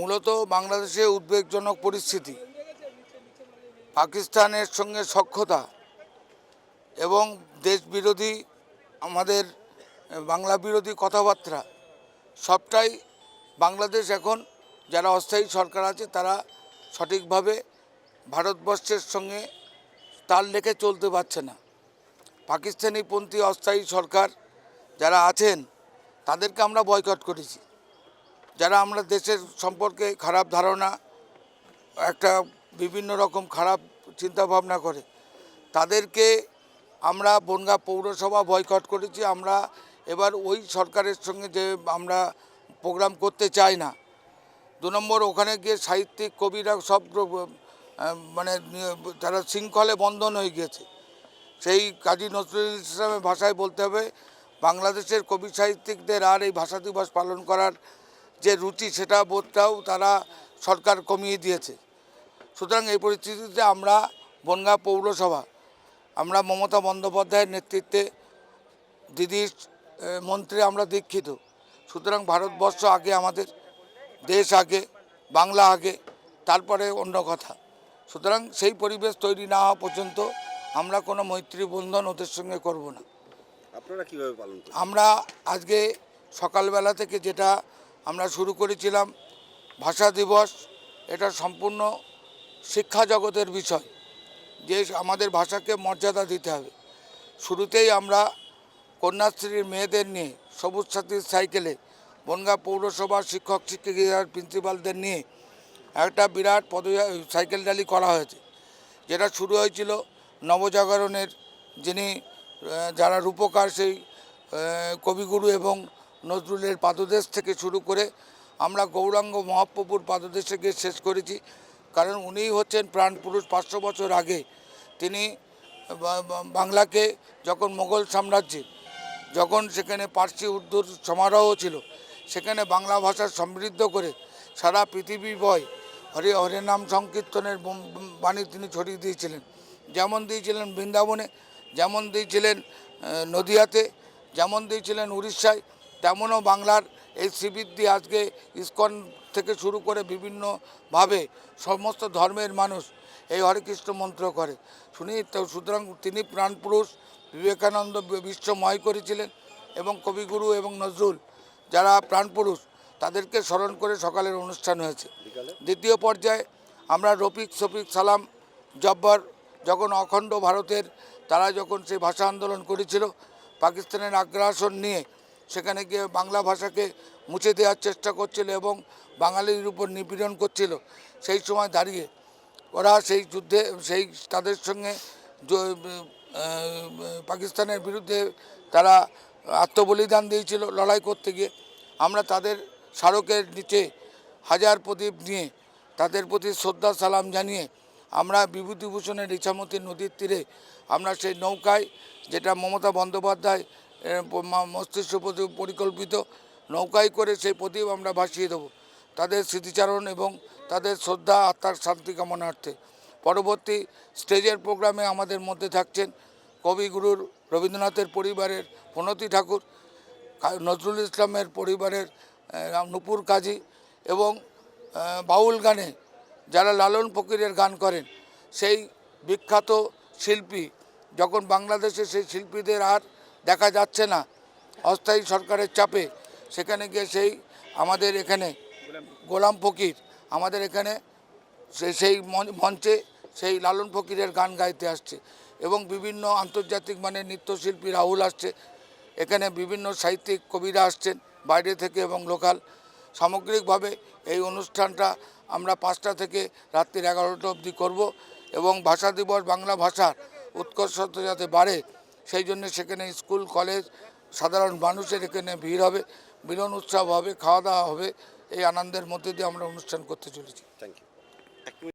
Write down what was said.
মূলত বাংলাদেশে উদ্বেগজনক পরিস্থিতি, পাকিস্তানের সঙ্গে সক্ষতা এবং দেশ বিরোধী আমাদের বাংলা বিরোধী কথাবার্তা, সবটাই বাংলাদেশ এখন যারা অস্থায়ী সরকার আছে তারা সঠিকভাবে ভারতবর্ষের সঙ্গে তাল রেখে চলতে পারছে না। পাকিস্তানিপন্থী অস্থায়ী সরকার যারা আছেন তাদেরকে আমরা বয়কট করেছি। যারা আমরা দেশের সম্পর্কে খারাপ ধারণা, একটা বিভিন্ন রকম খারাপ চিন্তা ভাবনা করে, তাদেরকে আমরা বনগা পৌরসভা বয়কট করেছি। আমরা এবার ওই সরকারের সঙ্গে যে আমরা প্রোগ্রাম করতে চাই না, দু নম্বর ওখানে গিয়ে সাহিত্যিক, কবিরা সব মানে তারা শৃঙ্খলে বন্ধন হয়ে গিয়েছে, সেই কাজী নজরুল ইসলামের ভাষায় বলতে হবে, বাংলাদেশের কবি সাহিত্যিকদের আর এই ভাষা দিবস পালন করার যে রুচি সেটা বোধটাও তারা সরকার কমিয়ে দিয়েছে। সুতরাং এই পরিস্থিতিতে আমরা বনগাঁ পৌরসভা আমরা মমতা বন্দ্যোপাধ্যায়ের নেতৃত্বে দিদির মন্ত্রী আমরা দীক্ষিত। সুতরাং ভারতবর্ষ আগে আমাদের দেশ আগে বাংলা আগে তারপরে অন্য কথা। সুতরাং সেই পরিবেশ তৈরি না হওয়া পর্যন্ত আমরা কোনো মৈত্রী বন্ধন ওদের সঙ্গে করব না। আপনারা কীভাবে পালন করেন? আমরা আজকে সকালবেলা থেকে যেটা আমরা শুরু করেছিলাম ভাষা দিবস। এটা সম্পূর্ণ শিক্ষা জগতের বিষয়। যে আমাদের ভাষাকে মর্যাদা দিতে হবে। শুরুতেই আমরা কন্যাশ্রীর মেয়েদের নিয়ে, সবুজ সাথীর সাইকেলে, বনগাঁ পৌরসভার শিক্ষক, শিক্ষিকার প্রিন্সিপালদের নিয়ে একটা বিরাট পদ সাইকেল র্যালি করা হয়েছে। যেটা শুরু হয়েছিল নবজাগরণের যিনি যারা রূপকার সেই কবিগুরু এবং নজরুলের পাদদেশ থেকে শুরু করে আমরা গৌরাঙ্গ মহাপ্রভুর পাদদেশে গিয়ে শেষ করেছি। কারণ উনিই হচ্ছেন প্রাণপুরুষ পাঁচশো বছর আগে। তিনি বাংলাকে যখন মোগল সাম্রাজ্যে, যখন সেখানে পার্সি উর্দুর সমারোহ ছিল, সেখানে বাংলা ভাষা সমৃদ্ধ করে সারা পৃথিবী বয় হরে হরে নাম সংকীর্তনের বাণী তিনি ছড়িয়ে দিয়েছিলেন। যেমন দিয়েছিলেন বৃন্দাবনে, যেমন দিয়েছিলেন নদিয়াতে, যেমন দিয়েছিলেন উড়িষ্যায় তেমনও বাংলার এই শ্রীবৃদ্ধি আজকে ইস্কন থেকে শুরু করে বিভিন্নভাবে সমস্ত ধর্মের মানুষ এই হরে কৃষ্ণ মন্ত্র করে। শুনি, তো সুতরাং তিনি প্রাণপুরুষ, বিবেকানন্দ বিশ্বময় করেছিলেন এবং কবিগুরু এবং নজরুল যারা প্রাণপুরুষ, তাদেরকে স্মরণ করে সকালের অনুষ্ঠান হয়েছে। দ্বিতীয় পর্যায়ে আমরা রফিক শফিক সালাম, জব্বর যখন অখণ্ড ভারতের, তারা যখন সেই ভাষা আন্দোলন করেছিল, পাকিস্তানের আগ্রাসন নিয়ে সেখানে গিয়ে বাংলা ভাষাকে মুছে দেওয়ার চেষ্টা করছিল এবং বাঙালির উপর নিপীড়ন করছিল। সেই সময় দাঁড়িয়ে ওরা সেই যুদ্ধে, সেই তাদের সঙ্গে পাকিস্তানের বিরুদ্ধে তারা আত্মবলিদান দিয়েছিল লড়াই করতে গিয়ে। আমরা তাদের স্মারকের নিচে হাজার প্রদীপ নিয়ে তাদের প্রতি শ্রদ্ধা, সালাম জানিয়ে আমরা বিভূতিভূষণের ইছামতি নদীর তীরে আমরা সেই নৌকায় যেটা মমতা বন্দ্যোপাধ্যায় মস্তিষ্ক পরিকল্পিত নৌকায় করে সেই প্রদীপ আমরা ভাসিয়ে দেবো। তাদের স্মৃতিচারণ এবং তাদের শ্রদ্ধা, আত্মার শান্তি কামনার্থে। পরবর্তী স্টেজের প্রোগ্রামে আমাদের মধ্যে থাকছেন কবিগুরুর রবীন্দ্রনাথের পরিবারের প্রণতি ঠাকুর নজরুল ইসলামের পরিবারের নুপুর কাজী এবং বাউল গানে যারা লালন ফকিরের গান করেন, সেই বিখ্যাত শিল্পী, যখন বাংলাদেশে সেই শিল্পীদের আর দেখা যাচ্ছে না। অস্থায়ী সরকারের চাপে সেখানে গিয়ে সেই আমাদের এখানে গোলাম ফকির, আমাদের এখানে সেই মঞ্চে সেই লালন ফকিরের গান গাইতে আসছে এবং বিভিন্ন আন্তর্জাতিক মানের নৃত্যশিল্পী রাহুল আসছে। এখানে বিভিন্ন সাহিত্যিক কবিরা আসছেন বাইরে থেকে এবং লোকাল। সামগ্রিকভাবে এই অনুষ্ঠানটা আমরা পাঁচটা থেকে রাত্রির এগারোটা অবধি করব এবং ভাষা দিবস, বাংলা ভাষার উৎকর্ষতা যাতে বাড়ে সেই জন্য সেখানে স্কুল, কলেজ, সাধারণ মানুষের এখানে ভিড় হবে, মিলন উৎসব হবে, খাওয়া দাওয়া হবে, এই আনন্দের মধ্যে দিয়ে আমরা অনুষ্ঠান করতে চলেছি। Thank you